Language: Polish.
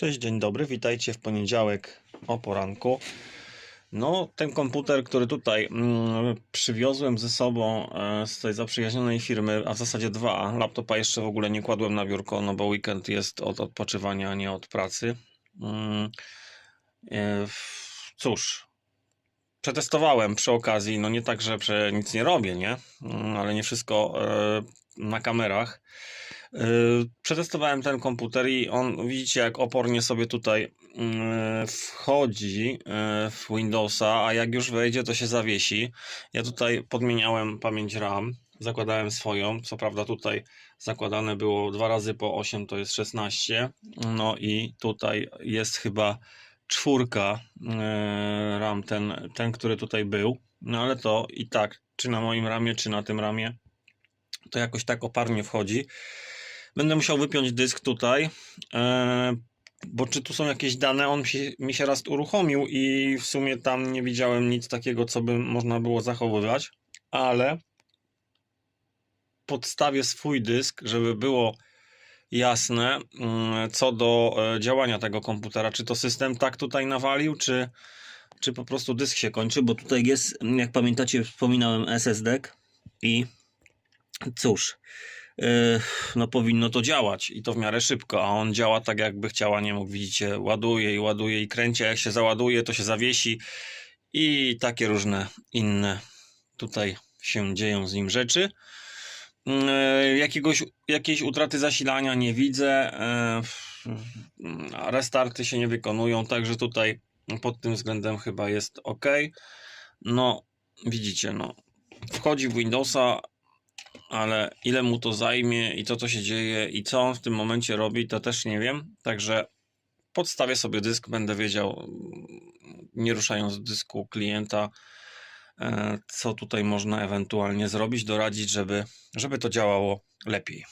Cześć, dzień dobry, witajcie w poniedziałek o poranku. No, ten komputer, który tutaj mm, przywiozłem ze sobą e, z tej zaprzyjaźnionej firmy, a w zasadzie dwa, laptopa jeszcze w ogóle nie kładłem na biurko, no bo weekend jest od odpoczywania, a nie od pracy. Mm, e, cóż, przetestowałem przy okazji, no nie tak, że nic nie robię, nie? Mm, ale nie wszystko e, na kamerach. Yy, Przetestowałem ten komputer i on, widzicie, jak opornie sobie tutaj yy, wchodzi yy, w Windowsa, a jak już wejdzie, to się zawiesi. Ja tutaj podmieniałem pamięć RAM, zakładałem swoją. Co prawda, tutaj zakładane było dwa razy po 8, to jest 16. No i tutaj jest chyba czwórka yy, RAM, ten, ten, który tutaj był. No ale to i tak, czy na moim ramie, czy na tym ramie, to jakoś tak oparnie wchodzi. Będę musiał wypiąć dysk tutaj, e, bo czy tu są jakieś dane, on mi się raz uruchomił i w sumie tam nie widziałem nic takiego, co by można było zachowywać, ale podstawię swój dysk, żeby było jasne mm, co do e, działania tego komputera. Czy to system tak tutaj nawalił, czy, czy po prostu dysk się kończy, bo tutaj jest, jak pamiętacie, wspominałem SSD i cóż, yy, no powinno to działać i to w miarę szybko, a on działa tak jakby chciała, nie mógł, widzicie, ładuje i ładuje i kręci, a jak się załaduje, to się zawiesi i takie różne inne tutaj się dzieją z nim rzeczy. Yy, Jakiegoś, jakiejś utraty zasilania nie widzę, a restarty się nie wykonują, także tutaj pod tym względem chyba jest ok. No, widzicie, no, wchodzi w Windowsa, ale ile mu to zajmie i to, co się dzieje i co on w tym momencie robi, to też nie wiem. Także podstawię sobie dysk, będę wiedział, mm, nie ruszając dysku klienta, e, co tutaj można ewentualnie zrobić, doradzić, żeby, żeby to działało lepiej.